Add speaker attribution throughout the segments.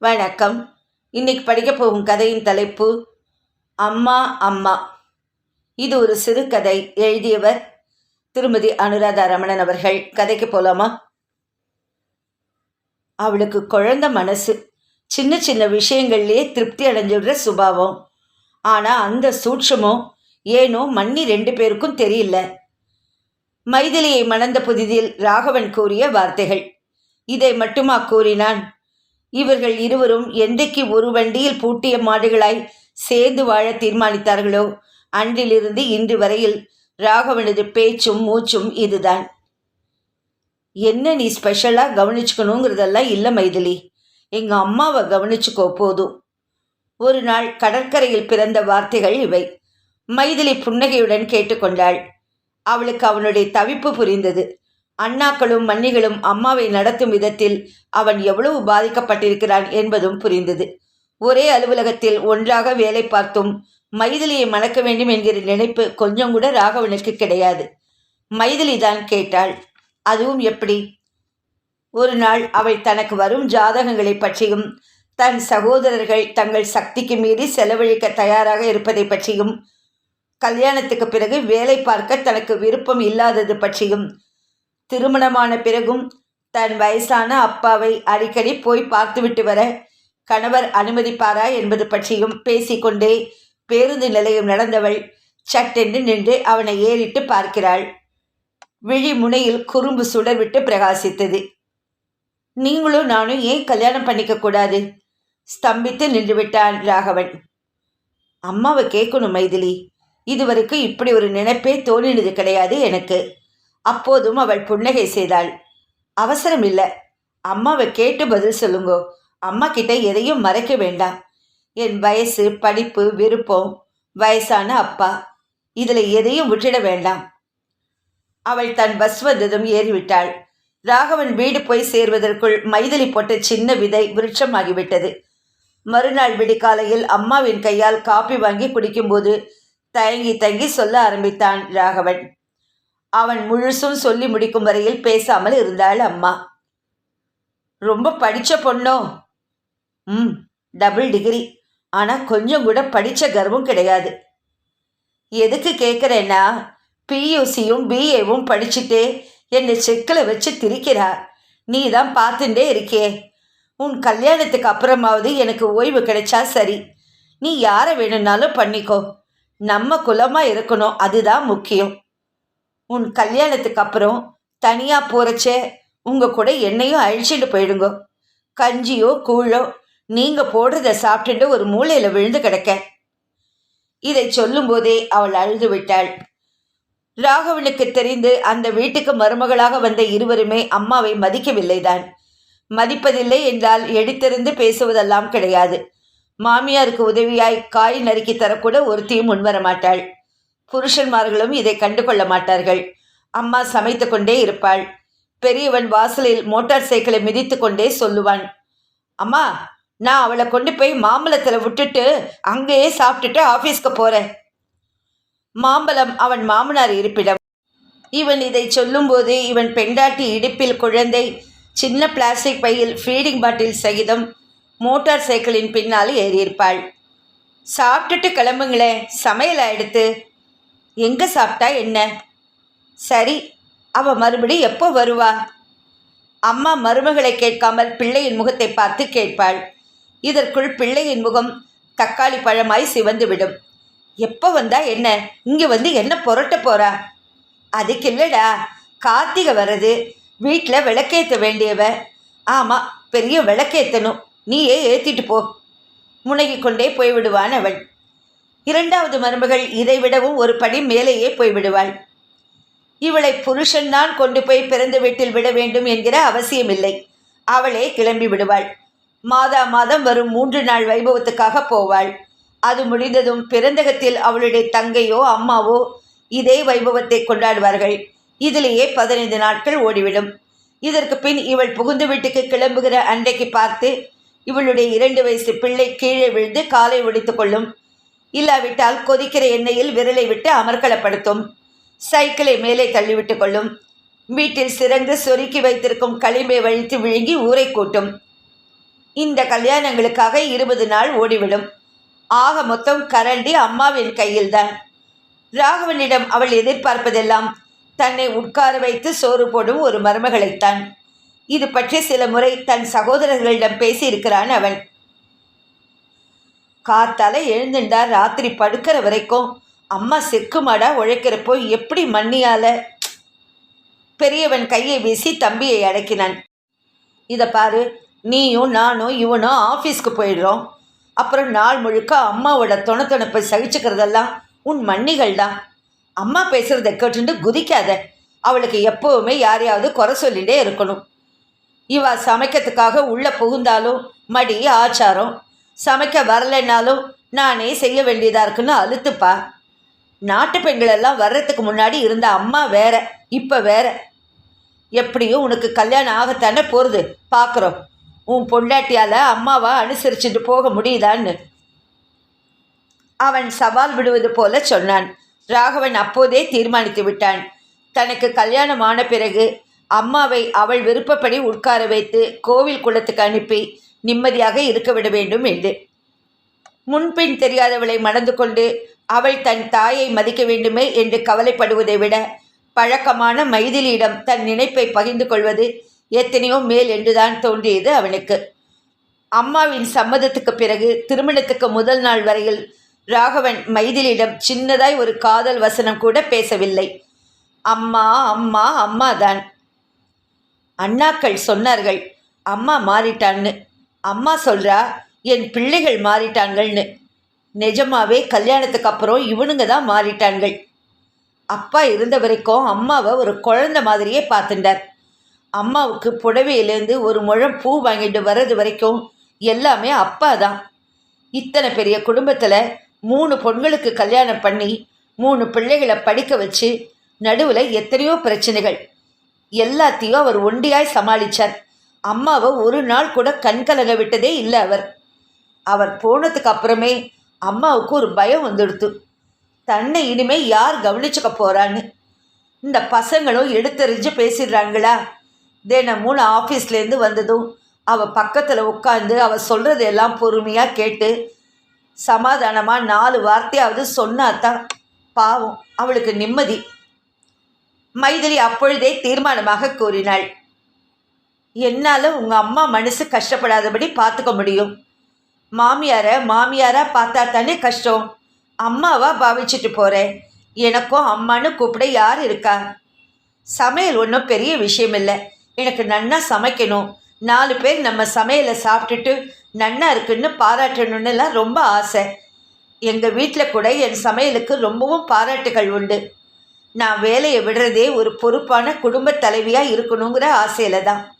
Speaker 1: வணக்கம். இன்னைக்கு படிக்க போகும் கதையின் தலைப்பு அம்மா அம்மா. இது ஒரு சிறுகதை எழுதியவர் திருமதி அனுராதா ரமணன் அவர்கள். கதைக்கு போலாமா? அவளுக்கு குழந்த மனசு. சின்ன சின்ன விஷயங்கள்லேயே திருப்தி அடைஞ்சிடுற சுபாவம். ஆனால் அந்த சூட்சமும் ஏனோ மன்னி ரெண்டு பேருக்கும் தெரியல. மைதிலியை மணந்த புதிதில் ராகவன் கூறிய வார்த்தைகள். இதை மட்டுமா கூறினான்? இவர்கள் இருவரும் என்றைக்கு ஒரு வண்டியில் பூட்டிய மாடுகளாய் சேர்ந்து வாழ தீர்மானித்தார்களோ? அன்றிலிருந்து இன்று வரையில் ராகவனது பேச்சும் மூச்சும் இதுதான். என்ன நீ ஸ்பெஷலாக கவனிச்சுக்கணுங்கிறதெல்லாம் இல்லை மைதிலி. எங்கள் அம்மாவை கவனிச்சுக்கோ போதும். ஒரு நாள் கடற்கரையில் பிறந்த வார்த்தைகள் இவை. மைதிலி புன்னகையுடன் கேட்டுக்கொண்டாள். அவளுக்கு அவனுடைய தவிப்பு புரிந்தது. அண்ணாக்களும் மன்னிகளும் அம்மாவை நடத்தும் விதத்தில் அவன் எவ்வளவு பாதிக்கப்பட்டிருக்கிறான் என்பதும் புரிந்தது. ஒரே அலுவலகத்தில் ஒன்றாக வேலை பார்த்தும் மைதிலியை மணக்க வேண்டும் என்கிற நினைப்பு கொஞ்சம் கூட ராகவனுக்கு கிடையாது. மைதிலி தான் கேட்டாள் அதுவும் எப்படி? ஒரு நாள் அவள் தனக்கு வரும் ஜாதகங்களை பற்றியும் தன் சகோதரர்கள் தங்கள் சக்திக்கு மீறி செலவழிக்க தயாராக இருப்பதை பற்றியும் கல்யாணத்துக்கு பிறகு வேலை பார்க்க தனக்கு விருப்பம் இல்லாதது பற்றியும் திருமணமான பிறகும் தன் வயசான அப்பாவை அடிக்கடி போய் பார்த்துவிட்டு வர கணவர் அனுமதிப்பாரா என்பது பற்றியும் பேசிக்கொண்டே பேருந்து நிலையம் நடந்தவள் சட்டென்று நின்று அவனை ஏறிட்டு பார்க்கிறாள். விழி முனையில் குறும்பு சுடர்விட்டு பிரகாசித்தது. நீங்களும் நானும் ஏன் கல்யாணம் பண்ணிக்க கூடாது ஸ்தம்பித்து நின்று விட்டான் ராகவன். அம்மாவை கேட்கணும் மைதிலி. இதுவரைக்கும் இப்படி ஒரு நினைப்பே தோணினது கிடையாது எனக்கு. அப்போதும் அவள் புன்னகை செய்தாள். அவசரம் இல்லை அம்மாவை கேட்டு பதில் சொல்லுங்கோ. அம்மா கிட்ட எதையும் மறைக்க வேண்டாம். என் வயசு படிப்பு விருப்பம் வயசான அப்பா இதில் எதையும் விட்டுட வேண்டாம். அவள் தன் பஸ் வந்ததும் ஏறிவிட்டாள். ராகவன் வீடு போய் சேர்வதற்குள் மைதிலி போட்ட சின்ன விதை விருட்சமாகிவிட்டது. மறுநாள் விடிகாலையில் அம்மாவின் கையால் காப்பி வாங்கி குடிக்கும்போது தயங்கி தயங்கி சொல்ல ஆரம்பித்தான் ராகவன். அவன் முழுசும் சொல்லி முடிக்கும் வரையில் பேசாமல் இருந்தாள் அம்மா. ரொம்ப படித்த பொண்ணோ? ம் டபுள் டிகிரி ஆனால் கொஞ்சம் கூட படித்த கர்வம் கிடையாது. எதுக்கு கேட்குறேன்னா பியூசியும் பிஏவும் படிச்சுட்டே என்னை செக்கில் வச்சு திரிக்கிறார் நீ தான் பார்த்துட்டே இருக்கே. உன் கல்யாணத்துக்கு அப்புறமாவது எனக்கு ஓய்வு கிடைச்சா சரி. நீ யாரை வேணும்னாலும் பண்ணிக்கோ. நம்ம குலமாக இருக்கணும் அதுதான் முக்கியம். உன் கல்யாணத்துக்கு அப்புறம் தனியாக போகிறச்சே உங்கள் கூட என்னையும் அழிச்சிட்டு போயிடுங்க. கஞ்சியோ கூழோ நீங்கள் போடுறத சாப்பிட்டுட்டு ஒரு மூளையில் விழுந்து கிடக்க இதை சொல்லும்போதே அவள் அழுது விட்டாள். ராகவனுக்கு தெரிந்து அந்த வீட்டுக்கு மருமகளாக வந்த இருவருமே அம்மாவை மதிக்கவில்லைதான். மதிப்பதில்லை என்றால் எடுத்திருந்து பேசுவதெல்லாம் கிடையாது. மாமியாருக்கு உதவியாய் காய் நறுக்கி தரக்கூட ஒருத்தியும் முன்வரமாட்டாள். புருஷன்மார்களும் இதை கண்டு கொள்ள மாட்டார்கள். அம்மா சமைத்து கொண்டே இருப்பாள். பெரியவன் வாசலில் மோட்டார் சைக்கிளை மிதித்து கொண்டே சொல்லுவான் அம்மா நான் அவளை கொண்டு போய் மாம்பழத்தில் விட்டுட்டு அங்கேயே சாப்பிட்டுட்டு ஆஃபீஸ்க்கு போகிறேன் மாம்பழம் அவன் மாமனார் இருப்பிடம். இவன் இதை சொல்லும்போது இவன் பெண்டாட்டி இடுப்பில் குழந்தை சின்ன பிளாஸ்டிக் பையில் ஃபீடிங் பாட்டில் சகிதம் மோட்டார் சைக்கிளின் பின்னால் ஏறியிருப்பாள். சாப்பிட்டுட்டு கிளம்புங்களேன் சமையலை எடுத்து. எங்கே சாப்பிட்டா என்ன? சரி அவ மறுபடி எப்போ வருவா? அம்மா மருமகளை கேட்காமல் பிள்ளையின் முகத்தை பார்த்து கேட்பாள். இதற்குள் பிள்ளையின் முகம் தக்காளி பழமாய் சிவந்துவிடும். எப்போ வந்தா என்ன? இங்கே வந்து என்ன புரட்ட போறா? அதுக்கு இல்லைடா கார்த்திகை வர்றது. வீட்டில் விளக்கேற்ற வேண்டியவ. ஆமாம் பெரிய விளக்கேற்றணும் நீயே ஏற்றிட்டு போ. முனகி கொண்டே போய்விடுவான் அவள். இரண்டாவது மருமகள் இதைவிடவும் ஒரு படி மேலேயே போய்விடுவாள். இவளை புருஷன்தான் கொண்டு போய் பிறந்த வீட்டில் விட வேண்டும் என்கிற அவசியமில்லை. அவளே கிளம்பி விடுவாள். மாதா மாதம் வரும் மூன்று நாள் வைபவத்துக்காக போவாள். அது முடிந்ததும் பிறந்தகத்தில் அவளுடைய தங்கையோ அம்மாவோ இதே வைபவத்தை கொண்டாடுவார்கள். இதிலேயே பதினைந்து நாட்கள் ஓடிவிடும். இதற்கு பின் இவள் புகுந்து வீட்டுக்கு கிளம்புகிற அன்றைக்கு பார்த்து இவளுடைய இரண்டு வயசு பிள்ளை கீழே விழுந்து காலை ஒடித்து கொள்ளும். இல்லாவிட்டால் கொதிக்கிற எண்ணெயில் விரலை விட்டு அமர்களப்படுத்தும் சைக்கிளை மேலே தள்ளிவிட்டு கொள்ளும். வீட்டில் சிறந்து சொருக்கி வைத்திருக்கும் களிம்பை வழித்து விழுங்கி ஊரை கூட்டும். இந்த கல்யாணங்களுக்காக இருபது நாள் ஓடிவிடும். ஆக மொத்தம் கரண்டி அம்மாவின் கையில்தான். ராகவனிடம் அவள் எதிர்பார்ப்பதெல்லாம் தன்னை உட்கார வைத்து சோறு போடும் ஒரு மருமகளைத்தான். இது பற்றி சில முறை தன் சகோதரர்களிடம் பேசியிருக்கிறான் அவன். காத்தால எழுந்துண்டா ராத்திரி படுக்கிற வரைக்கும். அம்மா செக்குமாடா உழைக்கிறப்போ எப்படி மண்ணியால? பெரியவன் கையை வீசி தம்பியை அடக்கினான். இதை பாரு நீயும் நானும் இவனும் ஆஃபீஸ்க்கு போயிடுறோம். அப்புறம் நாள் முழுக்க அம்மாவோட துணத்துணப்பை சகிச்சுக்கிறதெல்லாம் உன் மன்னிகள் தான். அம்மா பேசுகிறத கேட்டுட்டு குதிக்காத. அவளுக்கு எப்போவுமே யாரையாவது குறை சொல்லிகிட்டே இருக்கணும். இவ சமைக்கிறதுக்காக உள்ளே புகுந்தாலும் மடி ஆச்சாரம் சமைக்க வரலைன்னாலும் நானே செய்ய வேண்டியதாக இருக்குன்னு அழுத்துப்பா. நாட்டு பெண்கள் எல்லாம் வர்றதுக்கு முன்னாடி இருந்த அம்மா வேற இப்போ வேற. எப்படியும் உனக்கு கல்யாணம் ஆகத்தானே போகிறது பார்க்குறோம் உன் பொண்டாட்டியால் அம்மாவை அனுசரிச்சுட்டு போக முடியுதான்னு. அவன் சவால் விடுவது போல சொன்னான். ராகவன் அப்போதே தீர்மானித்து விட்டான். தனக்கு கல்யாணம் ஆன பிறகு அம்மாவை அவள் விருப்பப்படி உட்கார வைத்து கோவில் குளத்துக்கு அனுப்பி நிம்மதியாக இருக்க விட வேண்டும் என்று. முன்பின் தெரியாதவளை மணந்து கொண்டு அவள் தன் தாயை மதிக்க வேண்டுமே என்று கவலைப்படுவதை விட பழக்கமான மைதிலியிடம் தன் நினைப்பை பகிர்ந்து கொள்வது எத்தனையோ மேல் என்றுதான் தோன்றியது அவனுக்கு. அம்மாவின் சம்மதத்துக்கு பிறகு திருமணத்துக்கு முதல் நாள் வரையில் ராகவன் மைதிலியிடம் சின்னதாய் ஒரு காதல் வசனம் கூட பேசவில்லை. அம்மா அம்மா அம்மா தான் அண்ணாக்கள் சொன்னார்கள் அம்மா மாறிட்டான்னு. அம்மா சொல்கிறா என் பிள்ளைகள் மாறிட்டாங்கள்னு. நிஜமாவே கல்யாணத்துக்கு அப்புறம் இவனுங்க தான் மாறிட்டான்கள் அப்பா இருந்த வரைக்கும் அம்மாவை ஒரு குழந்தை மாதிரியே பார்த்துட்டார். அம்மாவுக்கு புடவையிலேருந்து ஒரு முழம் பூ வாங்கிட்டு வர்றது வரைக்கும் எல்லாமே அப்பா தான். இத்தனை பெரிய குடும்பத்தில் மூணு பொண்களுக்கு கல்யாணம் பண்ணி மூணு பிள்ளைகளை படிக்க வச்சு நடுவில் எத்தனையோ பிரச்சனைகள். எல்லாத்தையும் அவர் ஒண்டியாய் சமாளித்தார் அம்மாவை ஒரு நாள் கூட கண் கலங்க விட்டதே இல்லை அவர். அவர் போனதுக்கு அப்புறமே அம்மாவுக்கு ஒரு பயம் வந்துடுத்து. தன்னை இனிமே யார் கவனிச்சுக்க போகிறான்னு இந்த பசங்களும் எடுத்தறிஞ்சு பேசிடுறாங்களா? தினமும் நான் ஆஃபீஸ்லேருந்து வந்ததும் அவள் பக்கத்தில் உட்காந்து அவள் சொல்கிறதெல்லாம் பொறுமையாக கேட்டு சமாதானமாக நாலு வார்த்தையாவது சொன்னாதான் பாவம் அவளுக்கு நிம்மதி. மைதிலி அப்பொழுதே தீர்மானமாக கூறினாள். என்னால் உங்கள் அம்மா மனசு கஷ்டப்படாதபடி பார்த்துக்க முடியும். மாமியாரை மாமியாராக பார்த்தா தானே கஷ்டம். அம்மாவா பாவிச்சிட்டு போகிறேன் எனக்கும் அம்மான்னு கூப்பிட யார் இருக்கா? சமையல் ஒன்றும் பெரிய விஷயம் இல்லை எனக்கு நன்னா சமைக்கணும். நாலு பேர் நம்ம சமையலை சாப்பிட்டுட்டு நன்னா இருக்குன்னு பாராட்டணுன்னுலாம் ரொம்ப ஆசை. எங்கள் வீட்டில் கூட என் சமையலுக்கு ரொம்பவும் பாராட்டுகள் உண்டு. நான் வேலையை விடுறதே ஒரு பொறுப்பான குடும்பத் தலைவியாக இருக்கணுங்கிற ஆசையில் தான்.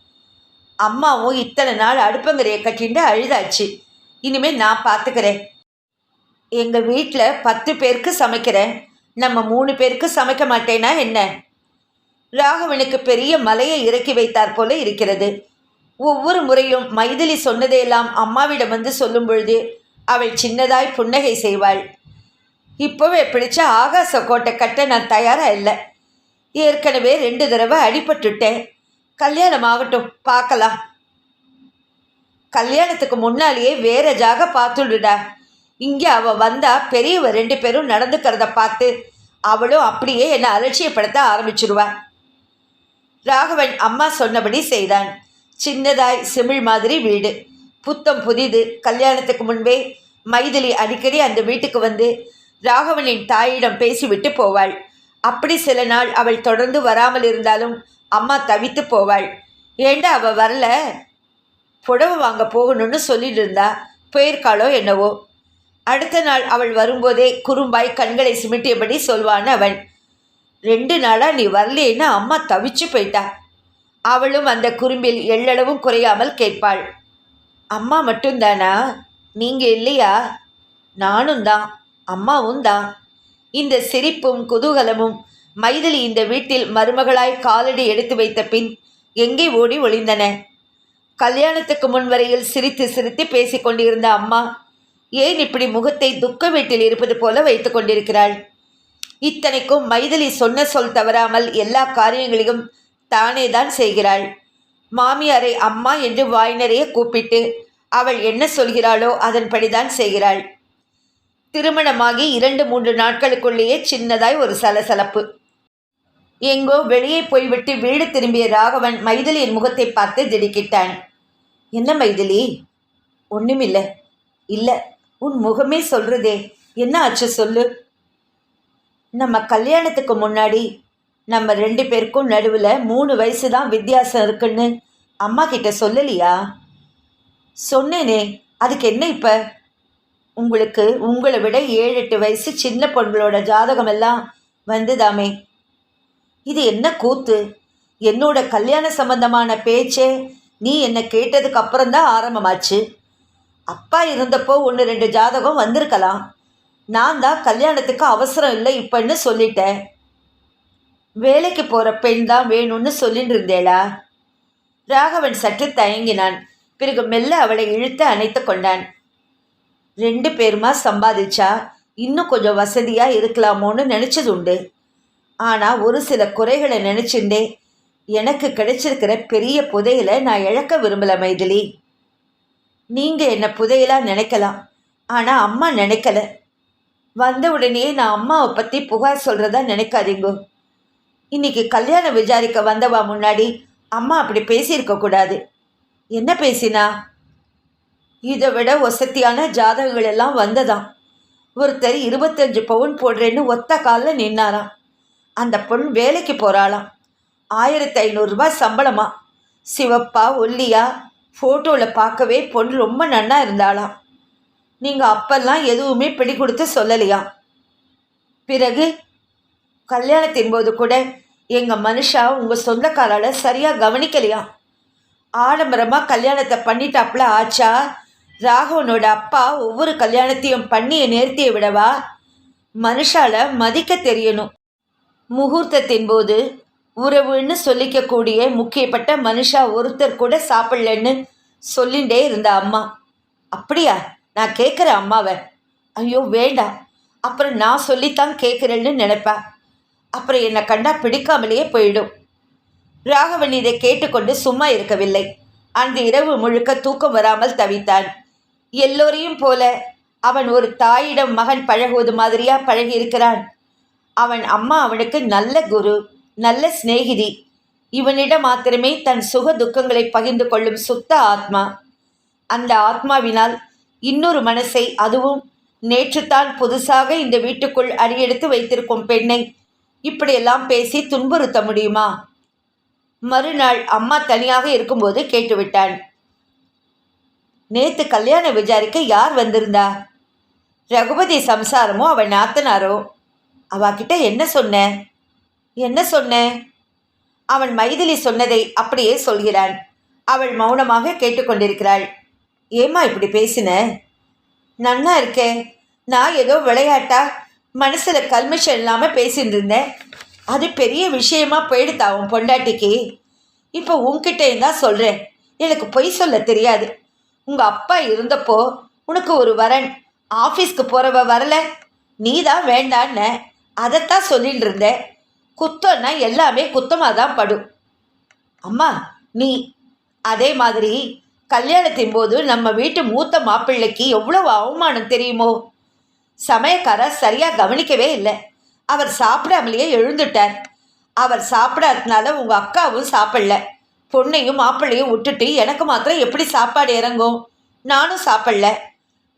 Speaker 1: அம்மாவும் இத்தனை நாள் அடுப்பங்கரையை கட்டின்னு அழுதாச்சு. இனிமேல் நான் பார்த்துக்கிறேன் எங்கள் வீட்டில் பத்து பேருக்கு சமைக்கிறேன். நம்ம மூணு பேருக்கு சமைக்க மாட்டேனா என்ன? ராகவனுக்கு பெரிய மலையை இறக்கி வைத்தார் போல இருக்கிறது. ஒவ்வொரு முறையும் மைதிலி சொன்னதையெல்லாம் அம்மாவிடம் வந்து சொல்லும் பொழுது அவள் சின்னதாய் புன்னகை செய்வாள். இப்போவே பிடிச்ச ஆகாச கோட்டை கட்ட நான் தயாராக இல்லை. ஏற்கனவே ரெண்டு தடவை அடிபட்டுட்டேன். கல்யாணம் ஆகட்டும் பார்க்கலாம். கல்யாணத்துக்கு முன்னாலேயே வேற ஜாக பார்த்துடுடா. இங்கே அவள் வந்தா பெரியவ ரெண்டு பேரும் நடந்துக்கிறத பார்த்து அவளும் அப்படியே என்னை அலட்சியப்படுத்த ஆரம்பிச்சிருவா. ராகவன் அம்மா சொன்னபடி செய்தான். சின்னதாய் சிமிழ் மாதிரி வீடு. புத்தம் புதிது. கல்யாணத்துக்கு முன்பே மைதிலி அடிக்கடி அந்த வீட்டுக்கு வந்து ராகவனின் தாயிடம் பேசிவிட்டு போவாள். அப்படி சில நாள் அவள் தொடர்ந்து வராமல் இருந்தாலும் அம்மா தவித்து போவாள். ஏண்டா அவள் வரல? புடவை வாங்க போகணும்னு சொல்லிட்டு இருந்தா போயிருக்காளோ என்னவோ. அடுத்த நாள் அவள் வரும்போதே குறும்பாய் கண்களை சிமிட்டியபடி சொல்வான் அவன். ரெண்டு நாளாக நீ வரலேன்னு அம்மா தவிச்சு போயிட்டா. அவளும் அந்த குறும்பில் எள்ளளவும் குறையாமல் கேட்பாள். அம்மா மட்டும்தானா? நீங்கள் இல்லையா? நானும் தான் அம்மாவும் தான் இந்த சிரிப்பும் குதூகலமும் மைதிலி இந்த வீட்டில் மருமகளாய் காலடி எடுத்து வைத்த பின் எங்கே ஓடி ஒளிந்தன? கல்யாணத்துக்கு முன்வரையில் சிரித்து சிரித்து பேசிக் கொண்டிருந்த அம்மா ஏன் இப்படி முகத்தை துக்க வீட்டில் இருப்பது போல வைத்து கொண்டிருக்கிறாள்? இத்தனைக்கும் மைதிலி சொன்ன சொல் தவறாமல் எல்லா காரியங்களையும் தானே தான் செய்கிறாள். மாமியாரை அம்மா என்று வாய் நிறைய கூப்பிட்டு அவள் என்ன சொல்கிறாளோ அதன்படிதான் செய்கிறாள். திருமணமாகி இரண்டு மூன்று நாட்களுக்குள்ளேயே சின்னதாய் ஒரு சலசலப்பு. எங்கோ வெளியே போய்விட்டு வீடு திரும்பிய ராகவன் மைதிலியின் முகத்தை பார்த்து திடுக்கிட்டான். என்ன மைதிலி? ஒன்றுமில்லை இல்லை உன் முகமே சொல்றதே. என்ன ஆச்சு சொல்லு? நம்ம கல்யாணத்துக்கு முன்னாடி நம்ம ரெண்டு பேருக்கும் நடுவில் மூணு வயசு தான் வித்தியாசம் இருக்குன்னு அம்மா கிட்ட சொல்லலையா? சொன்னேனே. அதுக்கு என்ன இப்போ? உங்களுக்கு உங்களை விட ஏழு எட்டு வயசு சின்ன பொண்களோட ஜாதகம் எல்லாம் வந்துதாமே. இது என்ன கூத்து? என்னோட கல்யாண சம்பந்தமான பேச்சே நீ என்னை கேட்டதுக்கு அப்புறம்தான் ஆரம்பமாச்சு. அப்பா இருந்தப்போ ஒன்று ரெண்டு ஜாதகம் வந்திருக்கலாம். நான் தான் கல்யாணத்துக்கு அவசரம் இல்லை இப்பன்னு சொல்லிட்டேன். வேலைக்கு போகிற பெண் தான் வேணும்னு சொல்லிட்டு இருந்தேளா? ராகவன் சற்று தயங்கினான். பிறகு மெல்ல அவளை இழுத்து அணைத்து கொண்டான். ரெண்டு பேருமா சம்பாதிச்சா? இன்னும் கொஞ்சம் வசதியாக இருக்கலாமோன்னு நினச்சது உண்டு. ஆனால் ஒரு சில குறைகளை நினச்சிண்டே எனக்கு கிடைச்சிருக்கிற பெரிய புதையலை நான் இழக்க விரும்பல மைதிலி. நீங்கள் என்னை புதையலாக நினைக்கலாம். ஆனால் அம்மா நினைக்கல. வந்த உடனே நான் அம்மாவை பற்றி புகார் சொல்கிறதா நினைக்காதீங்க. இன்னைக்கு கல்யாணம் விசாரிக்க வந்தவா முன்னாடி அம்மா அப்படி பேசியிருக்க கூடாது. என்ன பேசினா? இதை விட வசதியான ஜாதகங்கள் எல்லாம் வந்ததாம். ஒருத்தர் இருபத்தஞ்சு பவுன் போடுறேன்னு ஒத்த காலில் நின்னாராம். அந்த பொண் வேலைக்கு போகிறாளாம் ஆயிரத்தி ஐநூறுரூபா சம்பளமா? சிவப்பா ஒல்லியா? ஃபோட்டோவில் பார்க்கவே பொண்ணு ரொம்ப நன்னா இருந்தாளாம். நீங்கள் அப்பெல்லாம் எதுவுமே பிடி கொடுத்து சொல்லலையாம். பிறகு கல்யாணத்தின் போது கூட எங்கள் மனுஷா உங்கள் சொந்தக்காரால் சரியாக கவனிக்கலையாம். ஆடம்பரமாக கல்யாணத்தை பண்ணிட்டாப்புல ஆச்சா? ராகவனோட அப்பா ஒவ்வொரு கல்யாணத்தையும் பண்ணியை நேர்த்தியை விடவா? மனுஷால மதிக்க தெரியணும். முகூர்த்தத்தின் போது உறவுன்னு சொல்லிக்கக்கூடிய முக்கியப்பட்ட மனுஷா ஒருத்தர் கூட சாப்பிடலன்னு சொல்லிகிட்டே இருந்த அம்மா. அப்படியா? நான் கேட்குற அம்மாவை. ஐயோ வேண்டாம் அப்புறம் நான் சொல்லித்தான் கேட்குறேன்னு நினைப்பேன் அப்புறம் என்னை கண்டா பிடிக்காமலேயே போயிடும். ராகவன் இதை கேட்டுக்கொண்டு சும்மா இருக்கவில்லை. அந்த இரவு முழுக்க தூக்கம் வராமல் தவித்தான். எல்லோரையும் போல அவன் ஒரு தாயிடம் மகன் பழகுவது மாதிரியா பழகி இருக்கிறான் அவன் அம்மா அவனுக்கு நல்ல குரு நல்ல சிநேகிதி. இவனிடம் மாத்திரமே தன் சுக துக்கங்களை பகிர்ந்து கொள்ளும் சுத்த ஆத்மா. அந்த ஆத்மாவினால் இன்னொரு மனசை அதுவும் நேற்றுத்தான் புதுசாக இந்த வீட்டுக்குள் அடியெடுத்து வைத்திருக்கும் பெண்ணை இப்படியெல்லாம் பேசி துன்புறுத்த முடியுமா? மறுநாள் அம்மா தனியாக இருக்கும்போது கேட்டுவிட்டான். நேத்து கல்யாண விசாரிக்க யார் வந்திருந்தா? ரகுபதி சம்சாரமோ அவன் நாத்தனாரோ? அவகிட்ட என்ன சொன்ன? என்ன சொன்ன? அவன் மைதிலி சொன்னதை அப்படியே சொல்கிறான் அவள் மௌனமாக கேட்டுக்கொண்டிருக்கிறாள். ஏம்மா இப்படி பேசின? நன்னா இருக்கே. நான் ஏதோ விளையாட்டா? மனசில் கல்மிஷம் இல்லாமல் பேசிட்டு இருந்தேன் அது பெரிய விஷயமா போயிடுதா உன் பொண்டாட்டிக்கு? இப்போ உன்கிட்டேயும் தான் சொல்கிறேன் எனக்கு பொய் சொல்ல தெரியாது. உங்கள் அப்பா இருந்தப்போ உனக்கு ஒரு வரன். ஆஃபீஸ்க்கு போகிறவ வரல. நீ தான் வேண்டான்ன. அதைத்தான் சொல்லிட்டு இருந்தேன் குத்தம்னா எல்லாமே குத்தமாக தான் படும். அம்மா நீ அதே மாதிரி கல்யாணத்தின் போது நம்ம வீட்டு மூத்த மாப்பிள்ளைக்கு எவ்வளவு அவமானம் தெரியுமோ? சமயக்காரர் சரியாக கவனிக்கவே இல்லை. அவர் சாப்பிடாமலேயே எழுந்துட்டார். அவர் சாப்பிடாதனால உங்கள் அக்காவும் சாப்பிடல. பொண்ணையும் மாப்பிள்ளையும் விட்டுட்டு எனக்கு மாத்திரம் எப்படி சாப்பாடு இறங்கும்? நானும் சாப்பிடல.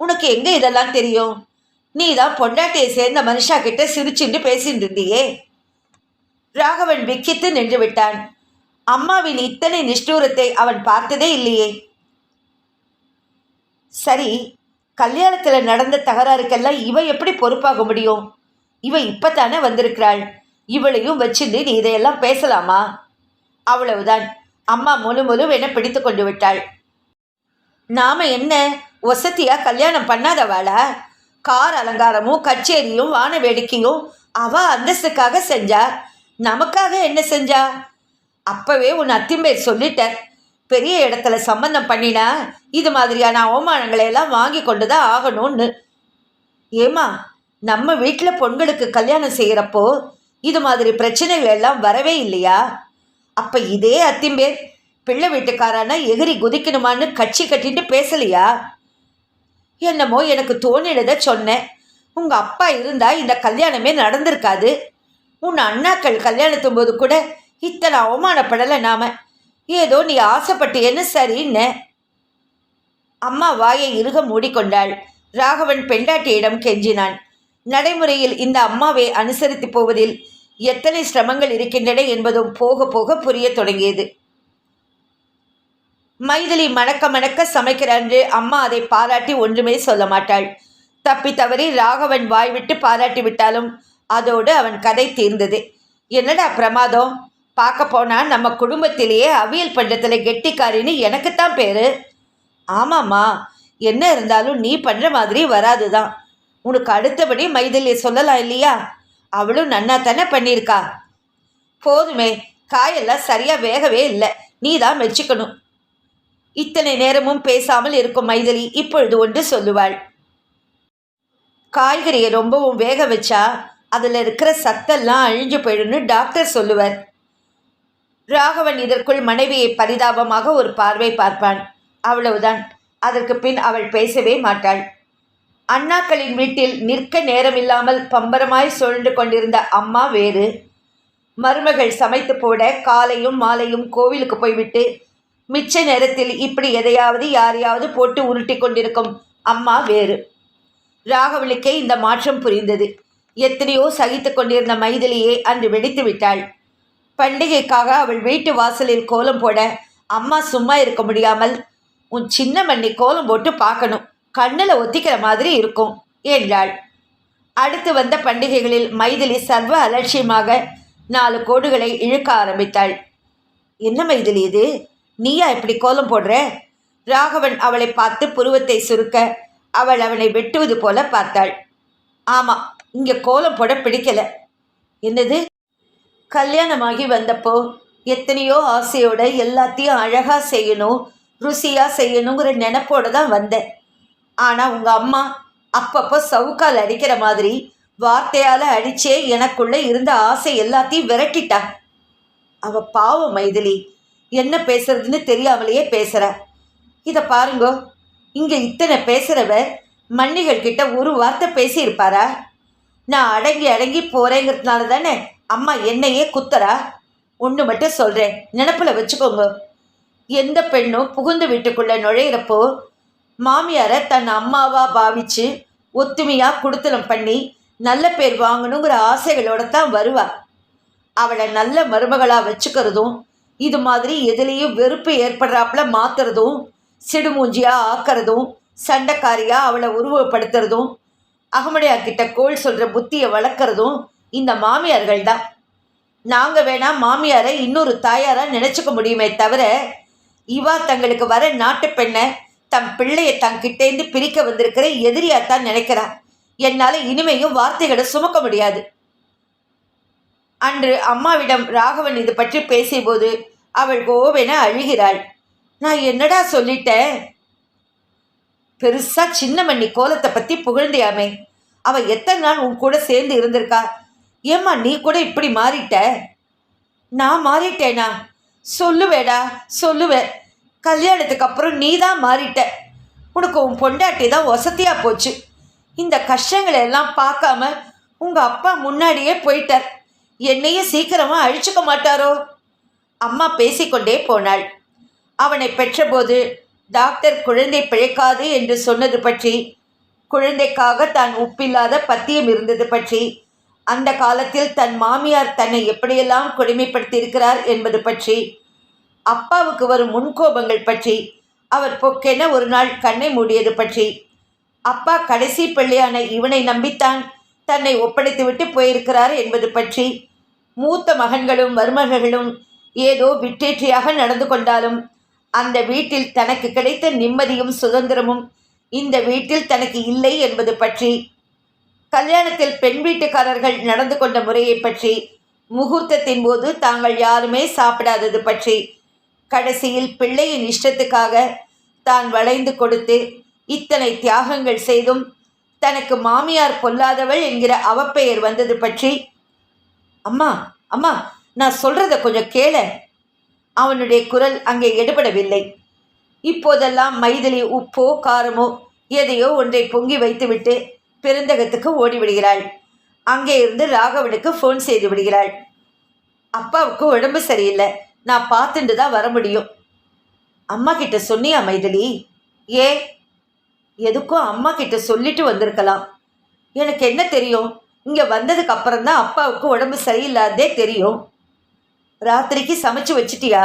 Speaker 1: உனக்கு எங்கே இதெல்லாம் தெரியும்? நீ தான் பொண்டாட்டியை சேர்ந்த மனுஷா கிட்ட சிரிச்சுட்டு பேசிட்டு இருந்தியே ராகவன் விக்கித்து நின்று விட்டான் அம்மாவின் இத்தனை நிஷ்டூரத்தை அவன் பார்த்ததே இல்லையே. சரி கல்யாணத்தில் நடந்த தகராறுக்கெல்லாம் இவ எப்படி பொறுப்பாக முடியும்? இவ இப்பத்தானே வந்திருக்கிறாள். இவளையும் வச்சுட்டு நீ இதையெல்லாம் பேசலாமா? அவ்வளவுதான். அம்மா முழு முழுவென பிடித்து கொண்டு விட்டாள். நாம என்ன ஒசத்தியா கல்யாணம் பண்ணாதவாளா? கார் அலங்காரமும் கச்சேரியும் வான வேடிக்கையும் அவ அந்தஸ்துக்காக செஞ்சா நமக்காக என்ன செஞ்சா? அப்பவே உன் அத்திம்பேர் சொல்லிட்ட பெரிய இடத்துல சம்பந்தம் பண்ணினா இது மாதிரியான அவமானங்களை எல்லாம் வாங்கி கொண்டு தான் ஆகணும்னு. ஏமா நம்ம வீட்டில் பொண்களுக்கு கல்யாணம் செய்கிறப்போ இது மாதிரி பிரச்சனைகள் எல்லாம் வரவே இல்லையா? அப்போ இதே அத்திம்பேர் பிள்ளை வீட்டுக்காரான எகிரி குதிக்கணுமான்னு கட்சி கட்டிட்டு பேசலையா? என்னமோ எனக்கு தோணிடுத சொன்னேன். உங்கள் அப்பா இருந்தால் இந்த கல்யாணமே நடந்திருக்காது. உன் அண்ணாக்கள் கல்யாணத்தும் போது கூட இத்தனை அவமானப்படலை நாம. ஏதோ நீ ஆசைப்பட்டியன்னு சரின்னு. அம்மா வாயை இறுக மூடிக்கொண்டாள். ராகவன் பெண்டாட்டியிடம் கெஞ்சினான். நடைமுறையில் இந்த அம்மாவை அனுசரித்து போவதில் எத்தனை சிரமங்கள் இருக்கின்றன என்பதும் போக போக புரியத் தொடங்கியது. மைதிலி மணக்க மணக்க சமைக்கிற அன்று அம்மா அதை பாராட்டி ஒன்றுமே சொல்ல மாட்டாள். தப்பி தவறி ராகவன் வாய்விட்டு பாராட்டி விட்டாலும் அதோடு அவன் கதை தீர்ந்தது. என்னடா பிரமாதம்? பார்க்க போனால் நம்ம குடும்பத்திலேயே அவியல் பண்ணுறதுல கெட்டிக்காரின்னு எனக்குத்தான் பேரு. ஆமாம்மா என்ன இருந்தாலும் நீ பண்ணுற மாதிரி வராது தான் உனக்கு அடுத்தபடி மைதிலியை சொல்லலாம் இல்லையா? அவளும் நன்னா தானே பண்ணியிருக்கா? போதுமே காயெல்லாம் சரியாக வேகவே இல்லை. நீ தான் மெச்சிக்கணும். இத்தனை நேரமும் பேசாமல் இருக்கும் மைதிலி இப்பொழுது ஒன்று சொல்லுவாள். காய்கறியை ரொம்பவும் வேக வச்சா அதில் இருக்கிற சத்தெல்லாம் அழிஞ்சு போயிடும்னு டாக்டர் சொல்லுவார். ராகவன் இதற்குள் மனைவியை பரிதாபமாக ஒரு பார்வை பார்ப்பான். அவ்வளவுதான். அதற்கு பின் அவள் பேசவே மாட்டாள். அண்ணாக்களின் வீட்டில் நிற்க நேரமில்லாமல் பம்பரமாய் சுழன்று கொண்டிருந்த அம்மா வேறு. மருமகள் சமைத்து போட காலையும் மாலையும் கோவிலுக்கு போய்விட்டு மிச்ச நேரத்தில் இப்படி எதையாவது யாரையாவது போட்டு உருட்டி கொண்டிருக்கும் அம்மா வேறு. ராகவனுக்கே இந்த மாற்றம் புரிந்தது. எத்தனையோ சகித்து கொண்டிருந்த மைதிலியே அன்று வெடித்து விட்டாள். பண்டிகைக்காக அவள் வீட்டு வாசலில் கோலம் போட அம்மா சும்மா இருக்க முடியாமல் உன் சின்ன மண்ணி கோலம் போட்டு பார்க்கணும். கண்ணில் ஒத்திக்கிற மாதிரி இருக்கும் என்றாள். அடுத்து வந்த பண்டிகைகளில் மைதிலி சர்வ அலட்சியமாக நாலு கோடுகளை இழுக்க ஆரம்பித்தாள். என்ன மைதிலி இது? நீயா இப்படி கோலம் போடுற? ராகவன் அவளை பார்த்து புருவத்தை சுருக்க அவள் அவனை வெட்டுவது போல பார்த்தாள். ஆமாம் இங்கே கோலம் போட பிடிக்கல. என்னது? கல்யாணமாகி வந்தப்போ எத்தனையோ ஆசையோட எல்லாத்தையும் அழகாக செய்யணும் ருசியாக செய்யணுங்கிற நினப்போடு தான் வந்தேன். ஆனால் உங்கள் அம்மா அப்பப்போ சவுக்கால் அடிக்கிற மாதிரி வார்த்தையால் அடிச்சே எனக்குள்ளே இருந்த ஆசை எல்லாத்தையும் விரட்டிட்டா. அவள் பாவம் மைதிலி. என்ன பேசுறதுன்னு தெரியாமலேயே பேசுகிறா இதை பாருங்கோ இங்கே இத்தனை பேசுகிறவர் மன்னிகள் கிட்ட ஒரு வார்த்தை பேசியிருப்பாரா? நான் அடங்கி அடங்கி போகிறேங்கிறதுனால தானே அம்மா என்னையே குத்துறா? ஒன்று மட்டும் சொல்கிறேன் நினப்பில் வச்சுக்கோங்க. எந்த பெண்ணும் புகுந்து வீட்டுக்குள்ளே நுழையிறப்போ மாமியாரை தன் அம்மாவாக பாவிச்சு ஒத்துமையாக குடுத்தலம் பண்ணி நல்ல பேர் வாங்கணுங்கிற ஆசைகளோட தான் வருவா. அவளை நல்ல மருமகளாக வச்சுக்கிறதும் இது மாதிரி எதுலேயும் வெறுப்பு ஏற்படுறாப்புல மாத்துறதும் சிடுமூஞ்சியாக ஆக்கிறதும் சண்டைக்காரியாக அவளை உருவப்படுத்துறதும் அகமடையா கிட்ட கோள் சொல்கிற புத்தியை வளர்க்குறதும் இந்த மாமியார்கள் தான். நாங்கள் வேணால் மாமியாரை இன்னொரு தாயாராக நினச்சிக்க முடியுமே தவிர இவா தங்களுக்கு வர நாட்டு பெண்ணை தம் பிள்ளையை தங்கிட்டேந்து பிரிக்க வந்திருக்கிற எதிரியாத்தான் நினைக்கிறா. என்னால் இனிமையும் வார்த்தைகளை சுமக்க முடியாது. அன்று அம்மாவிடம் ராகவன் இது பற்றி பேசியபோது அவள் கோவென அழுகிறாள். நான் என்னடா சொல்லிட்டேன்? பெருசா சின்னமண்ணி கோலத்தை பற்றி புகழ்ந்தியாமே. அவ எத்தனை நாள் உன் கூட சேர்ந்து இருந்திருக்கா? ஏம்மா நீ கூட இப்படி மாறிட்ட? நான் மாறிட்டேனா? சொல்லுவேடா சொல்லுவேன். கல்யாணத்துக்கு அப்புறம் நீ தான் மாறிட்ட. உனக்கு உன் பொண்டாட்டி தான் வசதியாக போச்சு. இந்த கஷ்டங்களை எல்லாம் பார்க்காம உங்கள் அப்பா முன்னாடியே போயிட்டார். என்னையும் சீக்கிரமாக அழிச்சுக்க மாட்டாரோ? அம்மா பேசிக்கொண்டே போனாள். அவனை பெற்றபோது டாக்டர் குழந்தை பிழைக்காது என்று சொன்னது பற்றி குழந்தைக்காக தான் உப்பில்லாத பத்தியம் இருந்தது பற்றி அந்த காலத்தில் தன் மாமியார் தன்னை எப்படியெல்லாம் கொடுமைப்படுத்தியிருக்கிறார் என்பது பற்றி அப்பாவுக்கு வரும் முன்கோபங்கள் பற்றி அவர் பொக்கென ஒரு நாள் கண்ணை மூடியது பற்றி அப்பா கடைசி பிள்ளையான இவனை நம்பித்தான் தன்னை ஒப்படைத்துவிட்டு போயிருக்கிறார் என்பது பற்றி மூத்த மகன்களும் மருமகளும் ஏதோ விட்டேற்றியாக நடந்து கொண்டாலும் அந்த வீட்டில் தனக்கு கிடைத்த நிம்மதியும் சுதந்திரமும் இந்த வீட்டில் தனக்கு இல்லை என்பது பற்றி கல்யாணத்தில் பெண் வீட்டுக்காரர்கள் நடந்து கொண்ட முறையை பற்றி முகூர்த்தத்தின் போது தாங்கள் யாருமே சாப்பிடாதது பற்றி கடைசியில் பிள்ளையின் இஷ்டத்துக்காக தான் வளைந்து கொடுத்து இத்தனை தியாகங்கள் செய்தும் தனக்கு மாமியார் பொல்லாதவள் என்கிற அவப்பெயர் வந்தது பற்றி அம்மா அம்மா நான் சொல்கிறத கொஞ்சம் கேள. அவனுடைய குரல் அங்கே எடுபடவில்லை. இப்போதெல்லாம் மைதிலி உப்போ காரமோ எதையோ ஒன்றை பொங்கி வைத்துவிட்டு பெருந்தகத்துக்கு ஓடிவிடுகிறாள். அங்கே இருந்து ராகவனுக்கு ஃபோன் செய்து விடுகிறாள். அப்பாவுக்கு உடம்பு சரியில்லை. நான் பார்த்துட்டு தான் வர முடியும். அம்மா கிட்ட சொன்னியா மைதிலி? ஏ எதுக்கும் அம்மா கிட்ட சொல்லிட்டு வந்திருக்கலாம். எனக்கு என்ன தெரியும்? இங்கே வந்ததுக்கு அப்புறம் தான் அப்பாவுக்கு உடம்பு சரியில்லாதே தெரியும். ராத்திரிக்கு சமைச்சு வச்சிட்டியா?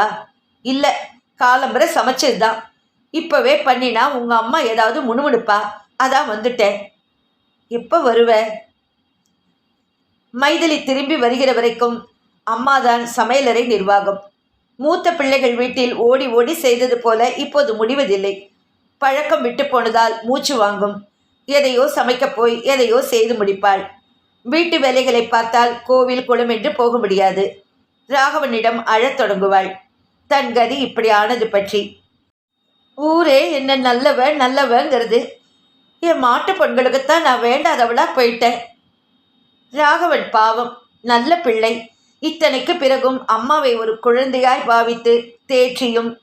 Speaker 1: இல்லை காலம்பரை சமைச்சது தான் இப்போவே பண்ணினா உங்கள் அம்மா ஏதாவது முணுமுணுப்பா? அதான் வந்துட்டேன். எப்போ வருவ? மைதிலி திரும்பி வருகிற வரைக்கும் அம்மாதான் சமையலறை நிர்வாகம். மூத்த பிள்ளைகள் வீட்டில் ஓடி ஓடி செய்தது போல இப்போது முடிவதில்லை. பழக்கம் விட்டு போனதால் மூச்சு வாங்கும். எதையோ சமைக்கப் போய் எதையோ செய்து முடிப்பாள். வீட்டு வேலைகளை பார்த்தால் கோவில் குளம் என்று போக முடியாது. ராகவனிடம் அழத் தொடங்குவாள். தன் கதி இப்படி ஆனது பற்றி. ஊரே என்ன நல்லவ நல்லவங்கிறது. என் மாட்டு பெண்களுக்குத்தான் நான் வேண்டாதவளாக போயிட்டேன். ராகவன் பாவம் நல்ல பிள்ளை. இத்தனைக்கு பிறகும் அம்மாவை ஒரு குழந்தையாய் பாவித்து தேற்றியும்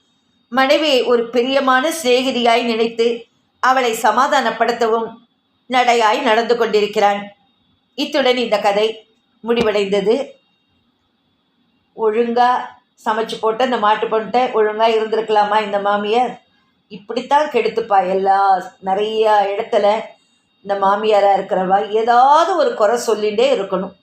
Speaker 1: மனைவியை ஒரு பிரியமான சிநேகிதியாய் நினைத்து அவளை சமாதானப்படுத்தவும் நடையாய் நடந்து கொண்டிருக்கிறான். இத்துடன் இந்த கதை முடிவடைந்தது. ஒழுங்காக சமைச்சு போட்டு அந்த மாட்டு பொண்ணுட்ட ஒழுங்காக இருந்திருக்கலாமா இந்த மாமியார்? இப்படித்தான் கெடுத்துப்பா எல்லா நிறையா இடத்துல இந்த மாமியாராக இருக்கிறவா. ஏதாவது ஒரு குறை சொல்லிகிட்டே இருக்கணும்.